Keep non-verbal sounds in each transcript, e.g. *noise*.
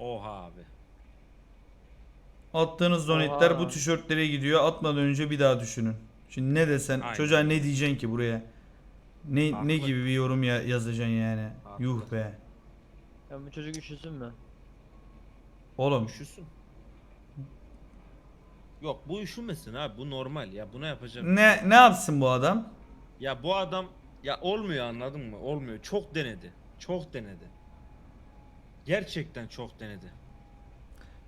Oha abi. Attığınız donetler Oha. bu tişörtlere gidiyor. Atmadan önce bir daha düşünün. Şimdi ne desen Aynen. çocuğa ne diyeceksin ki buraya? Ne Haklı. ne gibi bir yorum ya, yazacaksın yani? Haklı. Yuh be. Ya bu çocuk üşüsün mü? Oğlum Üşüsün. Yok bu üşümesin abi bu normal ya buna yapacağım. ne ne yapsın bu adam? Ya bu adam ya olmuyor anladın mı? Olmuyor. Çok denedi. Çok denedi. Gerçekten çok denedi.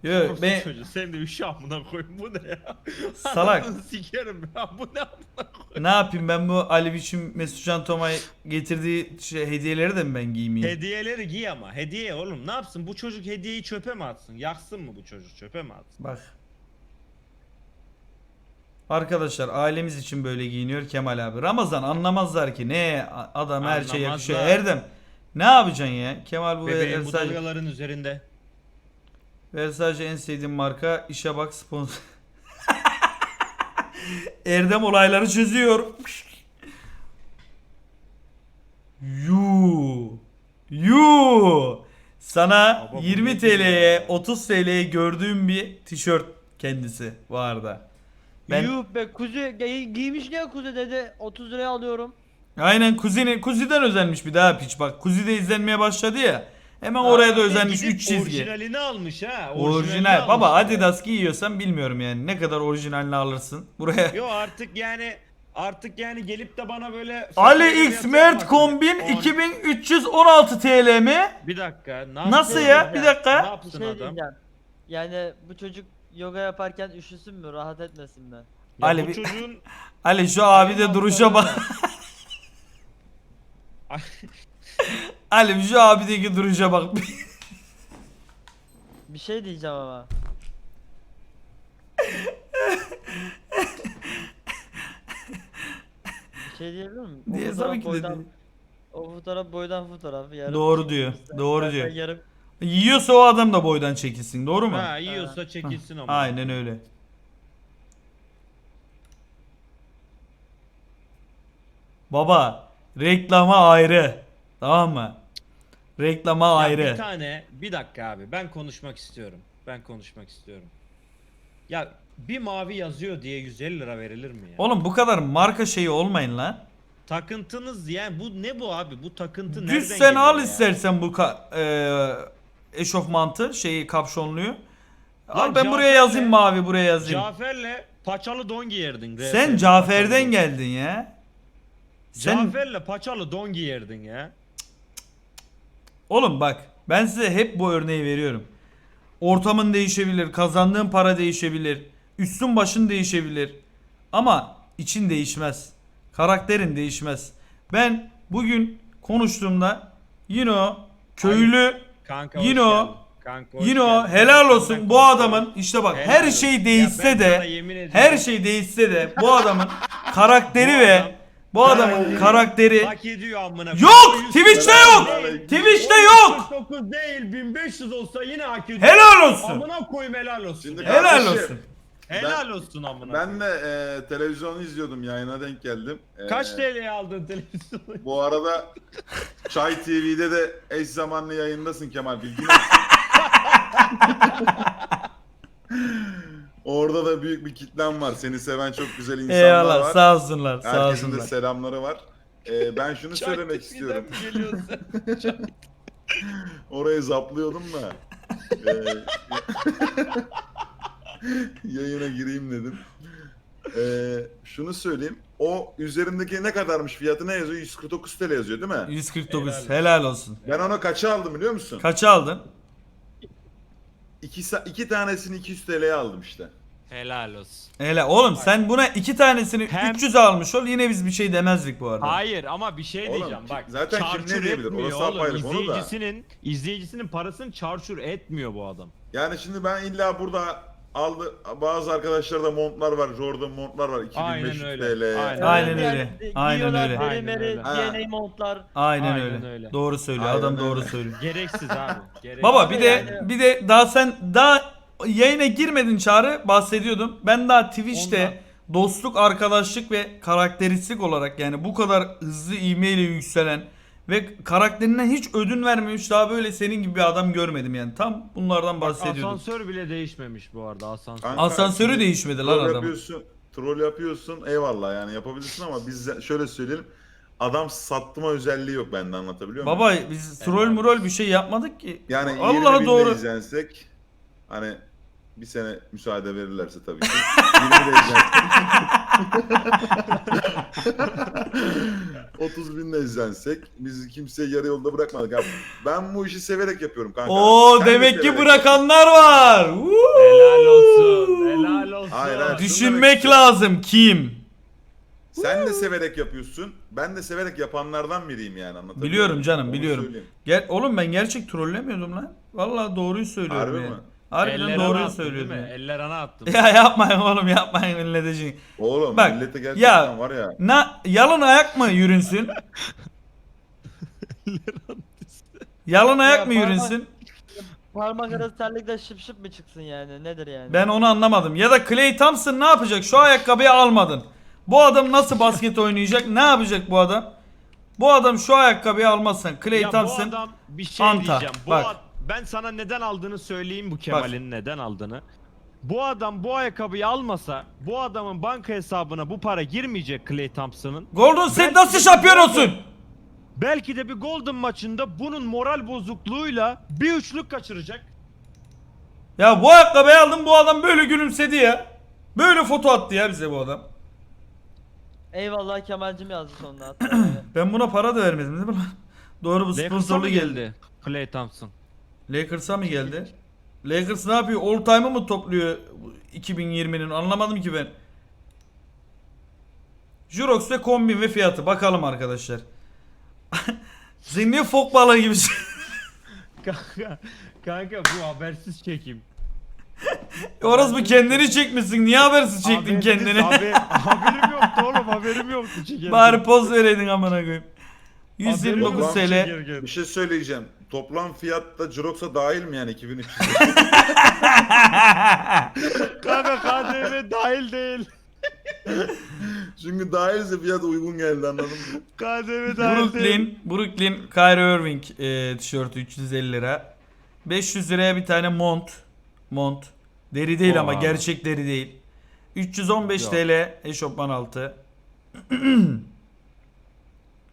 Yo, Orospu ben çocuğu, sen de üşü amına koyayım bu ne ya? *laughs* Salak. Anasını Sikerim ya bu ne amına koyayım? ne yapayım ben bu Ali Biçim Mesut Can Tomay getirdiği şey, hediyeleri de mi ben giymeyeyim? Hediyeleri giy ama. Hediye oğlum ne yapsın? Bu çocuk hediyeyi çöpe mi atsın? Yaksın mı bu çocuk? Çöpe mi atsın? Bak. Arkadaşlar ailemiz için böyle giyiniyor Kemal abi. Ramazan anlamazlar ki ne adam her şey yakışıyor. Anlamazlar. Erdem ne yapacaksın ya? Kemal bu Bebeğim bu Versace, dalgaların üzerinde. Versace en sevdiğim marka. İşe bak sponsor. *laughs* Erdem olayları çözüyor. Yu. Yu. Sana Baba bu 20 ne TL'ye 30 TL'ye gördüğüm bir tişört kendisi bu arada. Ben Yuh be kuzu giy- giymiş ne kuzu dedi 30 liraya alıyorum. Aynen kuzini kuziden özenmiş bir daha piç bak. Kuzi de izlenmeye başladı ya. Hemen oraya da özenmiş gidip 3 çizgi. Orijinalini almış ha. Orijinal. Baba almış. Adidas giyiyorsan bilmiyorum yani ne kadar orijinalini alırsın. Buraya Yo artık yani artık yani gelip de bana böyle Ali X Mert kombin On- 2316 TL mi? Bir dakika. Ne Nasıl yapsın ya? Bir dakika. Ne yapsın şey adam? Yani bu çocuk yoga yaparken üşüsün mü rahat etmesin mi? Ya Ali bu bir- çocuğun *laughs* Ali şu abi de duruşa bak. *laughs* *laughs* Ali şu abideki duruşa bak. Bir şey diyeceğim ama. Bir şey diyebilir miyim? O Diye fotoğraf tabii ki boydan- dedi. O fotoğraf boydan fotoğraf. Yarım Doğru diyor, doğru diyor. Yarım Yiyorsa o adam da boydan çekilsin doğru mu? ha yiyorsa çekilsin ama. Aynen öyle. Baba reklama ayrı. Tamam mı? Reklama Ya ayrı. Bir tane bir dakika abi ben konuşmak istiyorum. Ben konuşmak istiyorum. Ya bir mavi yazıyor diye 150 lira verilir mi ya? Oğlum bu kadar marka şeyi olmayın lan. Takıntınız yani bu ne bu abi? Bu takıntı Düz nereden sen geliyor al ya? istersen bu ka- e, eşofmantı şeyi kapşonluyu. Al Lan ben buraya Cafer'le- yazayım mavi buraya yazayım. Cafer'le paçalı don giyerdin. Sen RP. Cafer'den geldin ya. Sen Cafer'le paçalı don giyerdin ya. oğlum bak ben size hep bu örneği veriyorum. Ortamın değişebilir, kazandığın para değişebilir, üstün başın değişebilir. Ama için değişmez. Karakterin değişmez. Ben bugün konuştuğumda yine o köylü Kanka hoş Yine o- geldin. Kanka hoş Yine o geldin. helal olsun bu adamın işte bak Helal her olsun. şey Ya değişse ben de sana yemin ediyorum. her şey değişse de bu adamın karakteri Bu ve adam- bu adamın Karakteri karakteri Hak ediyor amına. Yok! Twitch'te yok! Twitch'te yok! 9 değil 1500 olsa yine hak ediyor. helal olsun. Amına koyayım helal olsun. Şimdi ya. Helal Kardeşim, olsun. helal olsun amına. Ben de e, televizyonu izliyordum yayına denk geldim. E, Kaç TL'ye aldın televizyonu? Bu arada Çay TV'de de eş zamanlı yayındasın Kemal bilgin *laughs* olsun. Bir kitlen var. Seni seven çok güzel insanlar Eyvallah var. sağ olsunlar sağ Herkesin de olsunlar. selamları var. E, ben şunu *laughs* söylemek istiyorum. *laughs* Orayı zaplıyordum da. e, *laughs* yayına gireyim dedim. E, şunu söyleyeyim. O üzerindeki ne kadarmış fiyatı ne yazıyor? 149 TL yazıyor değil mi? 149 Helal helal olsun. Ben onu kaça aldım biliyor musun? Kaça aldın? İki, sa- iki tanesini 200 TL'ye aldım işte. Helal olsun. Helal. Oğlum sen buna iki tanesini Hem- 300 almış ol yine biz bir şey demezdik bu arada. Hayır ama bir şey Oğlum, diyeceğim ki- bak. zaten kim çarçur ne diyebilir? etmiyor Orası oğlum. apayrı konu da. İzleyicisinin, izleyicisinin parasını çarçur etmiyor bu adam. Yani şimdi ben illa burada aldı bazı arkadaşlarda montlar var, Jordan montlar var 2500 Aynen öyle, TL. aynen. Aynen öyle, aynen öyle. Aynen öyle. DNA montlar. Aynen, Aynen öyle. öyle. Doğru söylüyor. Aynen Adam doğru öyle. söylüyor. Gereksiz abi. Gereksiz. Baba bir de Yani- bir de daha sen daha yayına girmedin çağrı bahsediyordum. Ben daha Twitch'te dostluk, arkadaşlık ve karakteristik olarak yani bu kadar hızlı ivmeyle yükselen Ve karakterinden hiç ödün vermemiş daha böyle senin gibi bir adam görmedim yani. Tam bunlardan bahsediyordum. Asansör bile değişmemiş bu arada asansör. Kanka, Asansörü değişmedi lan adam. yapıyorsun, troll yapıyorsun eyvallah yani yapabilirsin ama biz şöyle söyleyelim. Adam sattıma özelliği yok bende anlatabiliyor muyum? Baba biz troll murol bir şey yapmadık ki. Yani Allah 20 doğru. doğru. izlensek hani bir sene müsaade verirlerse tabii ki. 20 de izlensek. *laughs* 30 bin de izlensek biz kimseyi yarı yolda bırakmadık. abi. ben bu işi severek yapıyorum kanka. Oo Sen de demek ki severek bırakanlar var. Woo! Helal olsun. Helal olsun. Hayır, hayır. Düşünmek lazım kim? Sen de severek yapıyorsun. Ben de severek yapanlardan biriyim yani anlatabiliyor Biliyorum muyum? canım Onu biliyorum. söyleyeyim. Gel oğlum ben gerçek trollemiyordum lan. Vallahi doğruyu söylüyorum Harbi yani. mi? Harbiden Eller doğruyu ana attın değil mi? Eller ana attım. *laughs* Ya yapmayın oğlum yapmayın milletecin. Oğlum Bak, millete gerçekten ya- var ya. Na yalın ayak mı yürünsün? *laughs* yalın ayak mı parmak- yürünsün? Parmak arası terlikle şıp şıp mı çıksın yani nedir yani? Ben onu anlamadım. Ya da Clay Thompson ne yapacak? Şu ayakkabıyı almadın. Bu adam nasıl basket oynayacak? Ne yapacak bu adam? Bu adam şu ayakkabıyı almazsan Clay ya bu Thompson adam bir şey Anta, diyeceğim. Bu bak. ad- ben sana neden aldığını söyleyeyim bu Kemal'in neden aldığını. Bu adam bu ayakkabıyı almasa bu adamın banka hesabına bu para girmeyecek Clay Thompson'ın. Golden State nasıl şampiyon olsun? Belki de bir Golden maçında bunun moral bozukluğuyla bir üçlük kaçıracak. Ya bu ayakkabıyı aldım bu adam böyle gülümsedi ya. Böyle foto attı ya bize bu adam. Eyvallah Kemal'cim yazdı yani. *clears throat* Ben buna para da vermedim değil mi lan? Doğru bu sponsorlu geldi. Clay Thompson. Lakers'a mı geldi? Lakers ne yapıyor? All time'ı mı topluyor 2020'nin? Anlamadım ki ben. Jurox ve kombin ve fiyatı. Bakalım arkadaşlar. *laughs* Sen niye fok balığı gibisin? *laughs* Kanka, kanka bu habersiz çekim. Orası bu kendini çekmişsin. Niye habersiz çektin Habersiz, kendini? haber- haberim yoktu oğlum haberim yoktu çekerken. Bari poz vereydin amına koyayım. Haberim 129 yoktu TL. çekerken. Bir şey söyleyeceğim. Toplam fiyatta Jirox'a dahil mi yani 2300? *laughs* Kanka KDV dahil değil. Çünkü dahilse fiyat uygun geldi anladın mı? KDV dahil değil. Brooklyn, Brooklyn Kyrie Irving e, tişörtü 350 lira. 500 liraya bir tane mont. Mont. Deri değil ama Oha. gerçek deri değil. 315 Yok. TL eşofman altı. *clears throat*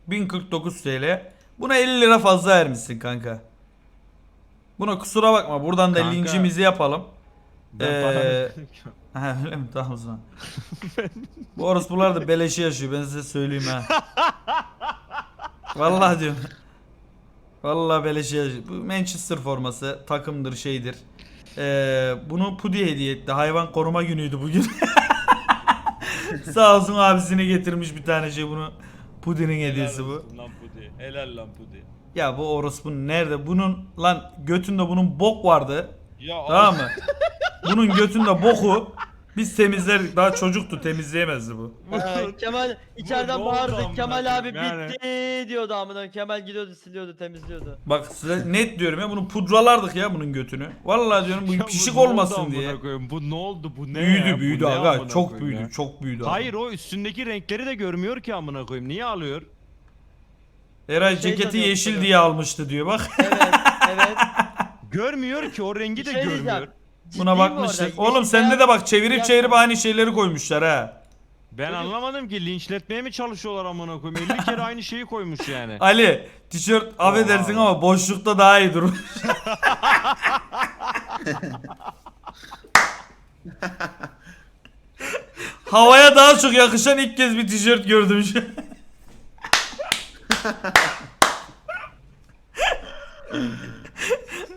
1049 TL. Buna 50 lira fazla vermişsin kanka. Buna kusura bakma. Buradan da Kanka. linkimizi yapalım. Ben Ee, para- *laughs* Ha öyle mi? Tamam o zaman. *laughs* Bu orospular da beleşi yaşıyor ben size söyleyeyim ha. Vallahi diyorum. Vallahi beleşi yaşıyor. Bu Manchester forması takımdır şeydir. Ee, bunu Pudi hediye etti. Hayvan koruma günüydü bugün. *laughs* Sağ olsun abisine getirmiş bir tane şey bunu. Pudi'nin hediyesi bu. Olsun Lan Pudi. Helal lan Pudi. Ya bu orospu nerede? Bunun lan götünde bunun bok vardı. Ya Tamam mı? Bunun götünde boku *laughs* biz temizlerdik. Daha çocuktu temizleyemezdi bu. Ee, Kemal içeriden ne oldu amına bağırdı. Kemal abi koyayım yani? bitti diyordu amına. Kemal gidiyordu siliyordu temizliyordu. Bak size net diyorum ya bunu pudralardık ya bunun götünü. Vallahi diyorum bu Ya pişik ne oldu olmasın amına diye. koyayım? Bu ne oldu? Bu ne Büyüdü ya? Bu büyüdü ne aga çok koyayım büyüdü ya? çok büyüdü. abi. Hayır o üstündeki renkleri de görmüyor ki amına koyayım. Niye alıyor? Eray Şey ceketi sanıyorum, yeşil sanıyorum. diye almıştı diyor bak. Evet evet. Görmüyor ki o rengi de şey görmüyor. Buna bu arada. Oğlum sende de bak çevirip çevirip aynı şeyleri koymuşlar ha. Ben anlamadım ki linçletmeye mi çalışıyorlar amına koyayım? 50 kere aynı şeyi koymuş yani. *laughs* Ali tişört affedersin ama boşlukta daha iyi durur. *laughs* Havaya daha çok yakışan ilk kez bir tişört gördüm şu. *laughs* an.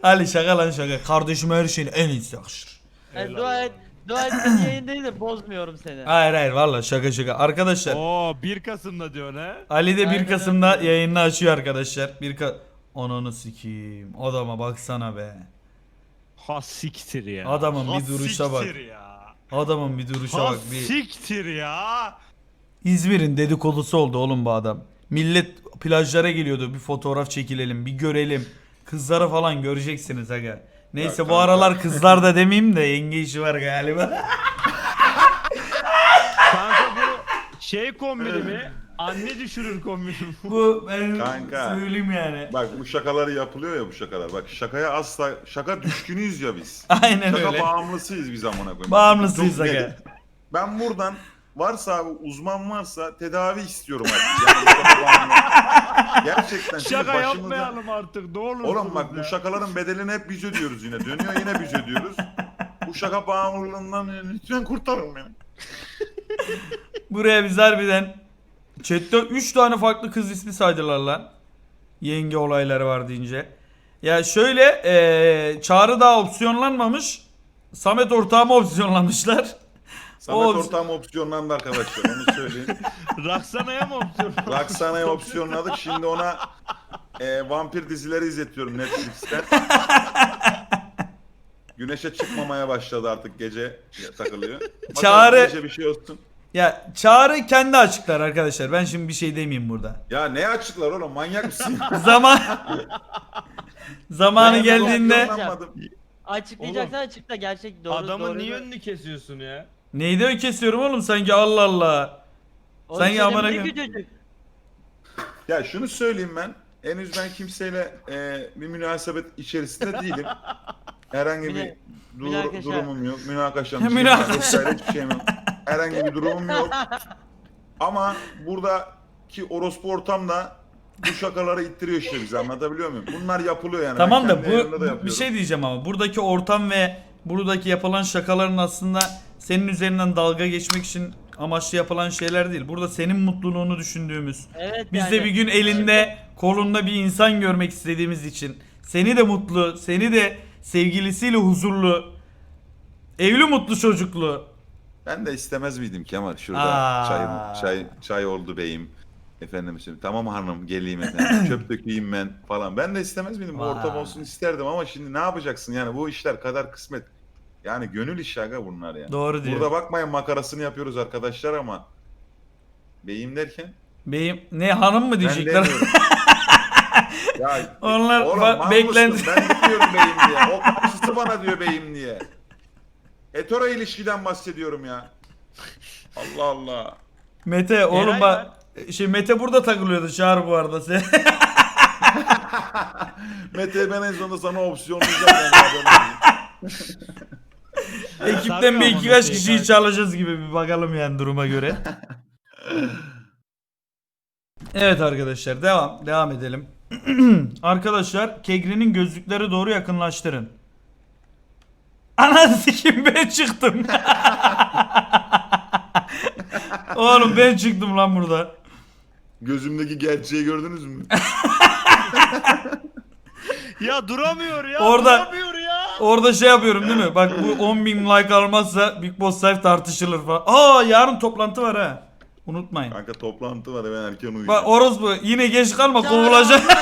Ali şaka lan şaka. Kardeşime her şeyin en iyisi yakışır. Yani dua et. Dua et yayındayım da bozmuyorum seni. Hayır hayır valla şaka şaka. Arkadaşlar Oo 1 Kasım'da diyor ne? Ali de 1 Aynen Kasım'da öyle. yayını açıyor arkadaşlar. 1 Ka Ananı sikeyim. Adama baksana be. Ha siktir ya. Adamın Ha bir duruşa bak. siktir ya. Adamın bir duruşa Ha bak. Bir... siktir ya. İzmir'in dedikodusu oldu oğlum bu adam. Millet plajlara geliyordu. Bir fotoğraf çekilelim, bir görelim. Kızları falan göreceksiniz aga. Neyse Ya bu aralar kızlar da demeyeyim de yenge işi var galiba. Kanka bu şey kombini mi? Anne düşürür komünü. Bu ben Kanka. söyleyeyim yani. Bak bu şakaları yapılıyor ya bu şakalar. Bak şakaya asla şaka düşkünüyüz ya biz. *laughs* Aynen Şaka öyle. bağımlısıyız biz amına koyayım. Bağımlısıyız Çok aga. net. Ben buradan varsa abi uzman varsa tedavi istiyorum artık. Yani. Gerçekten şimdi Şaka başımıza- yapmayalım artık ne Oğlum bak bu şakaların bedelini hep biz ödüyoruz yine. Dönüyor yine biz ödüyoruz. Bu şaka bağımlılığından lütfen kurtarın beni. Buraya biz harbiden chatte 3 tane farklı kız ismi saydılar lan. Yenge olayları var deyince. Ya şöyle eee Çağrı daha opsiyonlanmamış. Samet ortağıma opsiyonlamışlar. Samet Oğlum- ortağım opsiyonlandı arkadaşlar onu söyleyeyim. *laughs* Raksana'ya mı opsiyon? Roxana'yı *laughs* opsiyonladık. Şimdi ona e, vampir dizileri izletiyorum Netflix'ten. *laughs* Güneşe çıkmamaya başladı artık gece takılıyor. Bakalım Çağrı- Gece bir şey olsun. Ya Çağrı kendi açıklar arkadaşlar. Ben şimdi bir şey demeyeyim burada. Ya ne açıklar oğlum manyak mısın? Zaman zamanı Ben geldiğinde opsiyonlanmadım. Açıklayacaksan açıkla gerçek doğru Adamın doğru. niye önünü kesiyorsun ya? Neydi o kesiyorum oğlum sanki Allah Allah. Onu Sen ya amına koyayım. çocuk. Ya şunu söyleyeyim ben. Henüz ben kimseyle e, bir münasebet içerisinde değilim. Herhangi bir dur- münakaşa. durumum yok. Münakaşam, *laughs* Münakaşa. vesaire hiçbir şeyim yok. Herhangi bir durumum yok. Ama buradaki orospu ortamda bu şakaları ittiriyor işte bize anlatabiliyor muyum? Bunlar yapılıyor yani. Tamam da kendi bu, bu- bir yapıyorum. şey diyeceğim ama buradaki ortam ve buradaki yapılan şakaların aslında senin üzerinden dalga geçmek için amaçlı yapılan şeyler değil. Burada senin mutluluğunu düşündüğümüz. Evet Biz yani. de bir gün elinde kolunda bir insan görmek istediğimiz için seni de mutlu, seni de sevgilisiyle huzurlu, evli mutlu çocuklu. Ben de istemez miydim Kemal şurada Aa. çayım, çay, çay oldu beyim. Efendim şimdi tamam hanım geleyim *clears throat* efendim çöp dökeyim ben falan. Ben de istemez miydim bu ortam Vay. olsun isterdim ama şimdi ne yapacaksın yani bu işler kadar kısmet. Yani gönül işi aga bunlar ya. Doğru diyor. Burada bakmayın makarasını yapıyoruz arkadaşlar ama beyim derken Beyim ne hanım mı ben diyecekler? demiyorum. *laughs* ya, Onlar oğlum, bak- mal beklenti-? Ben diyorum beyim diye. O karşısı bana diyor beyim diye. Hetero ilişkiden bahsediyorum ya. Allah Allah. Mete oğlum Eray bak şey Mete burada takılıyordu Çağrı bu arada sen. *laughs* Mete ben en sonunda sana haberin olsun. *laughs* Ekipten bir iki kaç kişiyi kanka. çalacağız gibi bir bakalım yani duruma göre. *laughs* evet arkadaşlar devam devam edelim. *clears throat* arkadaşlar Kegri'nin gözlükleri doğru yakınlaştırın. Ananı sikim ben çıktım. Oğlum ben çıktım lan burada. Gözümdeki gerçeği gördünüz mü? *laughs* Ya duramıyor ya. Orada- Duramıyor ya. Orada şey yapıyorum değil mi? Bak bu 10.000 like almazsa Big Boss Life tartışılır falan. Aa yarın toplantı var ha. Unutmayın. Kanka toplantı var ben erken uyuyacağım. Bak orospu yine geç kalma kovulacak. *laughs*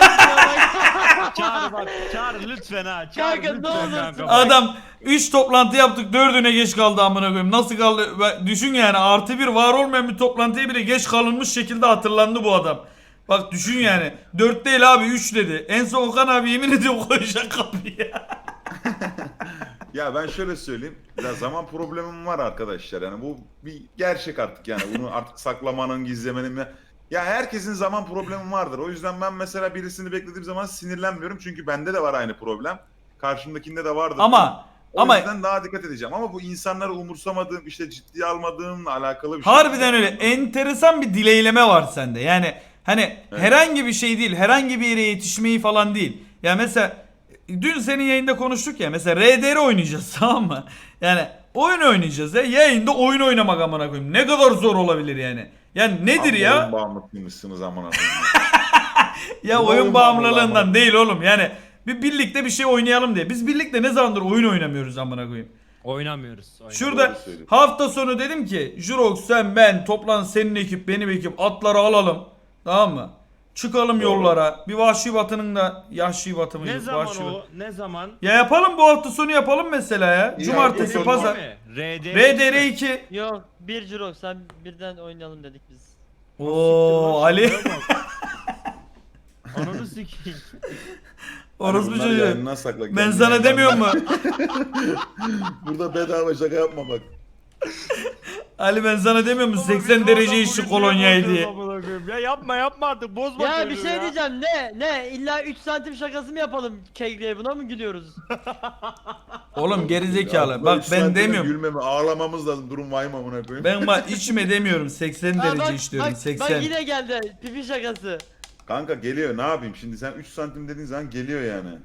Çağrı bak. Çağrı lütfen ha. Çağrı Kanka, ne lütfen olursun. kanka. Adam 3 toplantı yaptık 4'üne geç kaldı amına koyayım. Nasıl kaldı? Düşün yani artı bir var olmayan bir toplantıya bile geç kalınmış şekilde hatırlandı bu adam. Bak düşün yani. 4 değil abi 3 dedi. En son Okan abi yemin ediyorum *laughs* koyacak kapıya. *laughs* Ya ben şöyle söyleyeyim. Ya zaman problemim var arkadaşlar. Yani bu bir gerçek artık yani. Bunu artık saklamanın, gizlemenin ya. Ya herkesin zaman problemi vardır. O yüzden ben mesela birisini beklediğim zaman sinirlenmiyorum. Çünkü bende de var aynı problem. Karşımdakinde de vardır. Ama o ama yüzden daha dikkat edeceğim. Ama bu insanları umursamadığım, işte ciddiye almadığımla alakalı bir şey. Harbiden öyle. Enteresan bir dileyleme var sende. Yani hani Evet. herhangi bir şey değil. Herhangi bir yere yetişmeyi falan değil. Ya mesela dün senin yayında konuştuk ya. Mesela RDR oynayacağız *laughs* tamam mı? Yani oyun oynayacağız ya. Yayında oyun oynamak amına koyayım. Ne kadar zor olabilir yani. Yani nedir ya? Oyun bağımlısıymışsınız amına koyayım. Ya *laughs* oyun oyun bağımlılığından bağımlılığı değil oğlum. Yani bir birlikte bir şey oynayalım diye. Biz birlikte ne zamandır oyun oynamıyoruz amına koyayım. Oynamıyoruz. oynamıyoruz. Şurada hafta sonu dedim ki Jurox sen ben toplan senin ekip benim ekip atları alalım. Tamam mı? Çıkalım yollara. Bir vahşi batının da yahşi batı mıydı? Ne zaman Vahşi o? batı. Ne zaman? Ya yapalım bu hafta sonu yapalım mesela ya. İyi, Cumartesi sonu pazar. RDR. RDR 2. Yok bir Jirok sen birden oynayalım dedik biz. Oo Ali. *laughs* Ananı sikeyim. Orospu Bunları çocuğu. Ben sana demiyorum mu? *laughs* Burada bedava şaka yapma bak. Ali ben sana demiyor musun Baba, 80 biz derece işi niye diye. Ya yapma yapma artık bozma Ya bir çocuğu şey ya. diyeceğim ne ne illa 3 santim şakası mı yapalım kegleye buna mı gülüyoruz? *laughs* Oğlum gerizekalı. Ya, Bak ben demiyorum. Gülmeme ağlamamız lazım durum vay mı amına koyayım. Ben bak içime demiyorum *laughs* 80 Ha, derece iş diyorum bak, 80. Bak yine geldi pipi şakası. Kanka geliyor ne yapayım şimdi sen 3 santim dediğin zaman geliyor yani.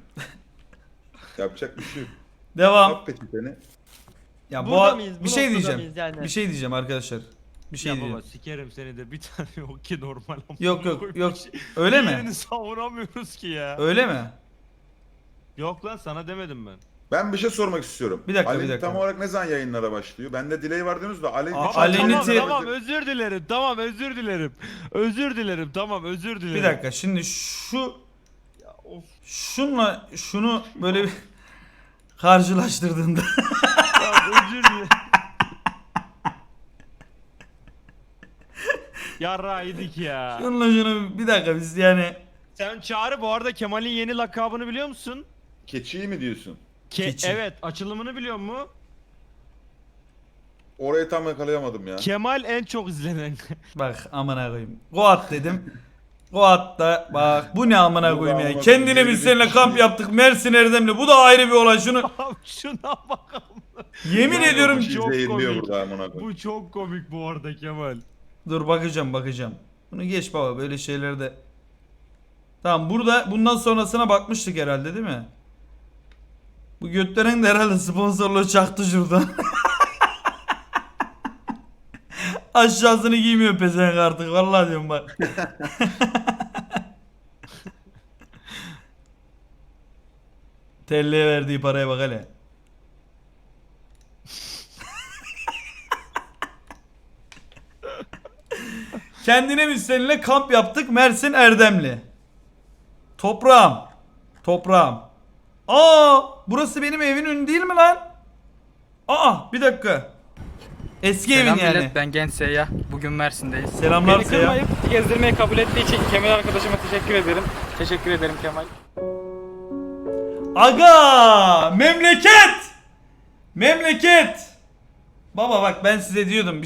*laughs* Yapacak bir şey yok. Devam. Yap peçeteni. Ya bu Burada mıyız? Bu bir şey noktada diyeceğim. mıyız yani? Bir şey diyeceğim arkadaşlar. Bir şey ya diyeceğim. baba sikerim seni de bir *laughs* tane yok ki normal amına Yok yok koyayım. yok. Şey- Öyle mi? Diğerini savunamıyoruz ki ya. Öyle mi? Yok lan sana demedim ben. Ben bir şey sormak istiyorum. Bir dakika, Alin bir dakika. tam olarak ne zaman yayınlara başlıyor? Bende delay var diyorsunuz da Alin... Aa, üç Alin'i tamam, aydır- te- tamam özür dilerim. Tamam özür dilerim. Özür dilerim. Tamam özür dilerim. Bir dakika şimdi şu şunla şunu böyle bir *laughs* karşılaştırdığında Tamam, *laughs* özür dilerim. Yarra yedik ya. şunla şunu bir dakika biz yani Sen Çağrı bu arada Kemal'in yeni lakabını biliyor musun? Keçiyi mi diyorsun? Ke Keçi. Evet açılımını biliyor mu? Orayı tam yakalayamadım ya. Kemal en çok izlenen. bak amına koyayım. Goat dedim. Goat da bak bu ne amına Bu koyayım ya. amına Kendine biz bir seninle kamp yaptık Mersin Erdemli. Bu da ayrı bir olay şunu. *laughs* Abi Şuna bak. Yemin ediyorum çok komik. burada amına koyayım. Bu çok komik bu arada Kemal. Dur bakacağım bakacağım. Bunu geç baba böyle şeylerde. Tamam burada bundan sonrasına bakmıştık herhalde değil mi? Bu götlerin de herhalde sponsorluğu çaktı şuradan. *laughs* Aşağısını giymiyor pezevenk artık vallahi diyorum bak. *laughs* Telliye verdiği paraya bak hele. Kendine biz seninle kamp yaptık Mersin Erdemli. Toprağım. Toprağım. Aa, burası benim evin önü değil mi lan? Aa, bir dakika. Eski Selam evin yani. millet ben Genç Seyyah. Bugün Mersin'deyiz. Selamlar Beni Seyyah. kırmayıp gezdirmeyi kabul ettiği için Kemal arkadaşıma teşekkür ederim. Teşekkür ederim Kemal. Aga! Memleket! Memleket! Baba bak ben size diyordum